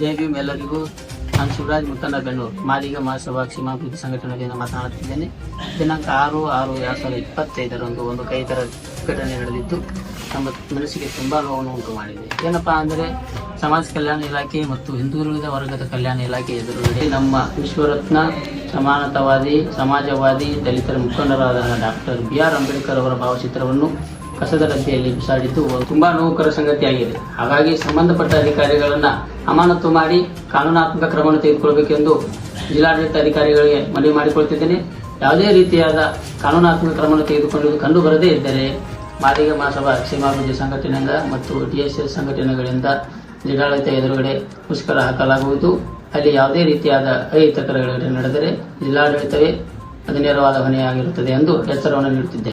ಜಯ ಭೀಮ್ ಎಲ್ಲರಿಗೂ. ನಾನು ಶಿವರಾಜ್ ಮುತ್ತಣ್ಣ ಬೆನ್ನೂರು ಮಾದಿಗ ಮಹಾಸಭಾ ಕ್ಷೇಮಾಭಿವೃದ್ಧಿ ಸಂಘಟನೆಯಿಂದ ಮಾತನಾಡುತ್ತಿದ್ದೇನೆ. ದಿನಾಂಕ ಆರು ಆರು ಎರಡು ಸಾವಿರದ ಇಪ್ಪತ್ತೈದರಂದು ಒಂದು ಕೈತರ ಘಟನೆ ನಡೆದಿದ್ದು ನಮ್ಮ ಮನಸ್ಸಿಗೆ ತುಂಬ ನೋವನ್ನು ಉಂಟು ಮಾಡಿದೆ. ಏನಪ್ಪ ಅಂದರೆ, ಸಮಾಜ ಕಲ್ಯಾಣ ಇಲಾಖೆ ಮತ್ತು ಹಿಂದೂ ವರ್ಗದ ಕಲ್ಯಾಣ ಇಲಾಖೆ ಎದುರುಗಡೆ ನಮ್ಮ ವಿಶ್ವರತ್ನ ಸಮಾನತಾವಾದಿ, ಸಮಾಜವಾದಿ, ದಲಿತರ ಮುಖಂಡರಾದ ಡಾಕ್ಟರ್ ಬಿ ಆರ್ ಅಂಬೇಡ್ಕರ್ ಅವರ ಭಾವಚಿತ್ರವನ್ನು ಕಸದ ರಸ್ತೆಯಲ್ಲಿ ಬಿಸಾಡಿದ್ದು ತುಂಬಾ ನೋವುಕರ ಸಂಗತಿಯಾಗಿದೆ. ಹಾಗಾಗಿ ಸಂಬಂಧಪಟ್ಟ ಅಧಿಕಾರಿಗಳನ್ನ ಅಮಾನತು ಮಾಡಿ ಕಾನೂನಾತ್ಮಕ ಕ್ರಮವನ್ನು ತೆಗೆದುಕೊಳ್ಳಬೇಕೆಂದು ಜಿಲ್ಲಾಡಳಿತ ಅಧಿಕಾರಿಗಳಿಗೆ ಮನವಿ ಮಾಡಿಕೊಳ್ತಿದ್ದೇನೆ. ಯಾವುದೇ ರೀತಿಯಾದ ಕಾನೂನಾತ್ಮಕ ಕ್ರಮವನ್ನು ತೆಗೆದುಕೊಂಡು ಕಂಡು ಬರದೇ ಇದ್ದರೆ ಮಾದಿಗ ಮಹಾಸಭಾ ಕ್ಷೇಮಾಭಿವೃದ್ಧಿ ಸಂಘಟನೆಯಿಂದ ಮತ್ತು ಡಿಎಸ್ಎಸ್ ಸಂಘಟನೆಗಳಿಂದ ಜಿಲ್ಲಾಡಳಿತ ಎದುರುಗಡೆ ಮುಷ್ಕರ ಹಾಕಲಾಗುವುದು. ಅಲ್ಲಿ ಯಾವುದೇ ರೀತಿಯಾದ ಅಹಿತಕರ ನಡೆದರೆ ಜಿಲ್ಲಾಡಳಿತವೇ ಅದು ನೇರವಾದ ಹೊಣೆಯಾಗಿರುತ್ತದೆ ಎಂದು ಎಚ್ಚರವನ್ನು ನೀಡುತ್ತಿದ್ದೇನೆ.